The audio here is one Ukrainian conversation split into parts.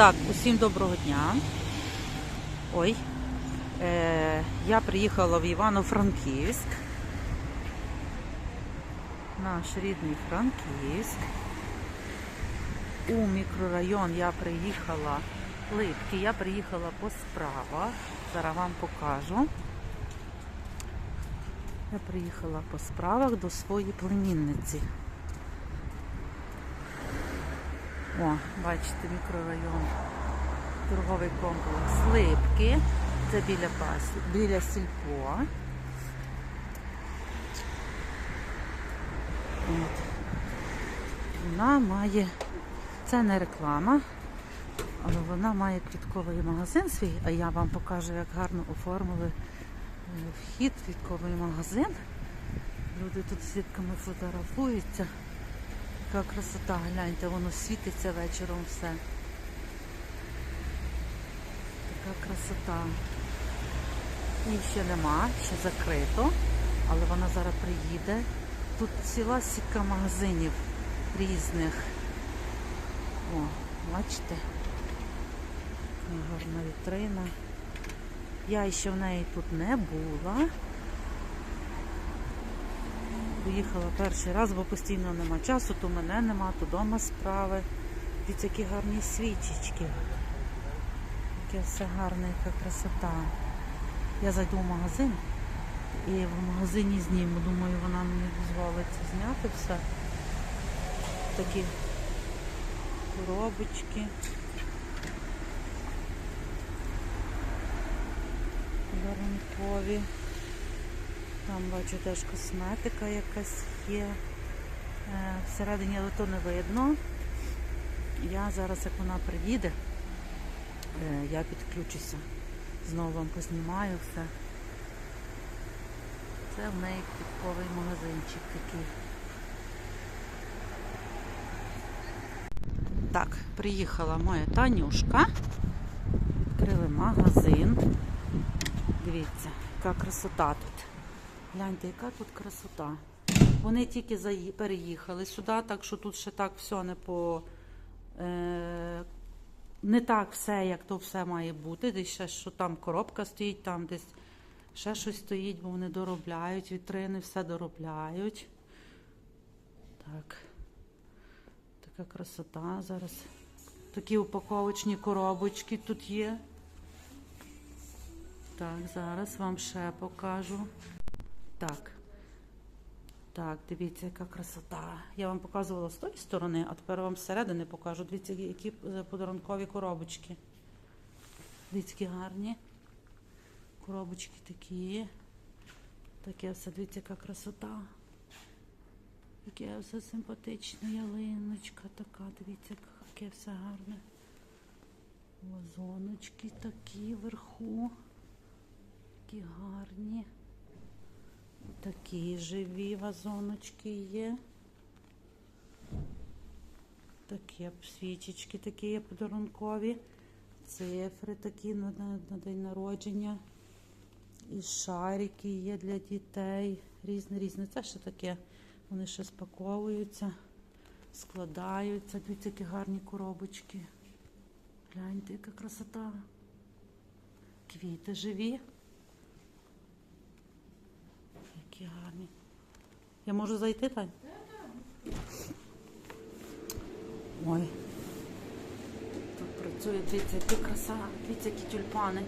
Так, усім доброго дня. Ой. Е, я приїхала в Івано-Франківськ. Наш рідний Франківськ. У мікрорайон я приїхала Липки. Я приїхала по справах. Зараз вам покажу. Я приїхала по справах до своєї племінниці. О, бачите, мікрорайон. Торговий комплекс Липки. Це біля пас, біля сільпо. От. Вона має, це не реклама, але вона має квітковий магазин свій, а я вам покажу, як гарно оформили е, вхід квітковий магазин. Люди тут з сітками фотографуються. Яка красота, гляньте, воно світиться вечором все. Така красота. Її ще нема, ще закрито, але вона зараз приїде. Тут ціла сітка магазинів різних. О, бачите? Гарна вітрина. Я ще в неї тут не була. Приїхала перший раз, бо постійно нема часу, то мене нема, то вдома справи. Дивіться, які гарні свічечки. Яке все гарне, яка красота. Я зайду в магазин і в магазині зніму. Думаю, вона мені дозволить зняти все. Такі коробочки. Подарункові. Там бачу теж косметика якась є. Е, Всередині, але то не видно. Я зараз, як вона приїде, е, я підключуся. Знову вам познімаю все. Це в неї квітковий магазинчик такий. Так, приїхала моя Танюшка. Відкрили магазин. Дивіться, яка красота тут. Гляньте, яка тут красота. Вони тільки переїхали сюди, так що тут ще так все не по. Е, не так все, як то все має бути. Десь ще що там коробка стоїть, там десь ще щось стоїть, бо вони доробляють, вітрини все доробляють. Так. Така красота. Зараз такі упаковочні коробочки тут є. Так, зараз вам ще покажу. Так. Так, дивіться, яка красота. Я вам показувала з тої сторони, а тепер вам зсередини покажу. Дивіться, які е, подарункові коробочки. Дивіться, які гарні. Коробочки такі. Таке все, дивіться, яка красота. Яке все симпатичне, ялиночка така, дивіться, яке все гарне. Вазоночки такі вверху. Такі гарні. Такі живі вазоночки є. Такі свічечки такі є подарункові. Цифри такі на, на, на день народження. І шарики є для дітей. Різне, різне. Це ще таке. Вони ще спаковуються, складаються. Дивіться, які гарні коробочки. Гляньте, яка красота. Квіти живі. Які гарні. Я можу зайти, Тань? Ой. Тут працює, дивіться, яка краса, дивіться, які тюльпани.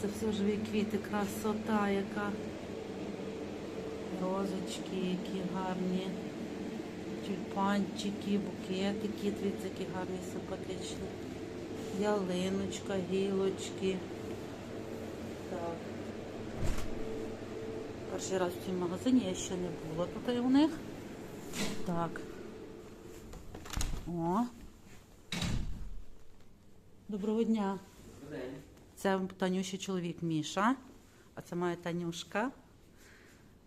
Це все живі квіти, красота, яка. Розочки, які гарні. Тюльпанчики, букетики, дивіться, які гарні, симпатичні. Ялиночка, гілочки. Так. Перший раз в цьому магазині я ще не була тут у них. Так. О. Доброго дня. Це Танюші чоловік Міша, а це моя Танюшка.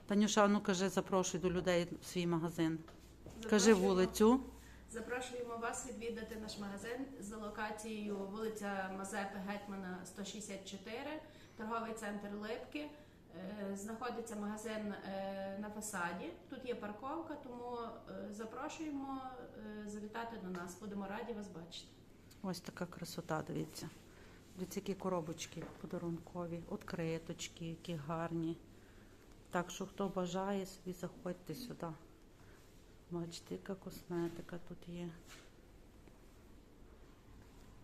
Танюша, ну кажи, запрошуй до людей в свій магазин. Кажи Запрошуємо- вулицю. Запрошуємо вас відвідати наш магазин за локацією вулиця Мазепи Гетьмана 164, торговий центр Липки. Е, Знаходиться магазин е, на фасаді. Тут є парковка, тому е, запрошуємо завітати до нас. Будемо раді вас бачити. Ось така красота, дивіться. Дивіться, які коробочки подарункові, откриточки, які гарні. Так що, хто бажає, собі заходьте сюди. Бачите, яка косметика тут є.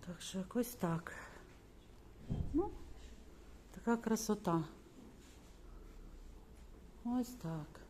Так що якось так. Ну, така красота. Ось так.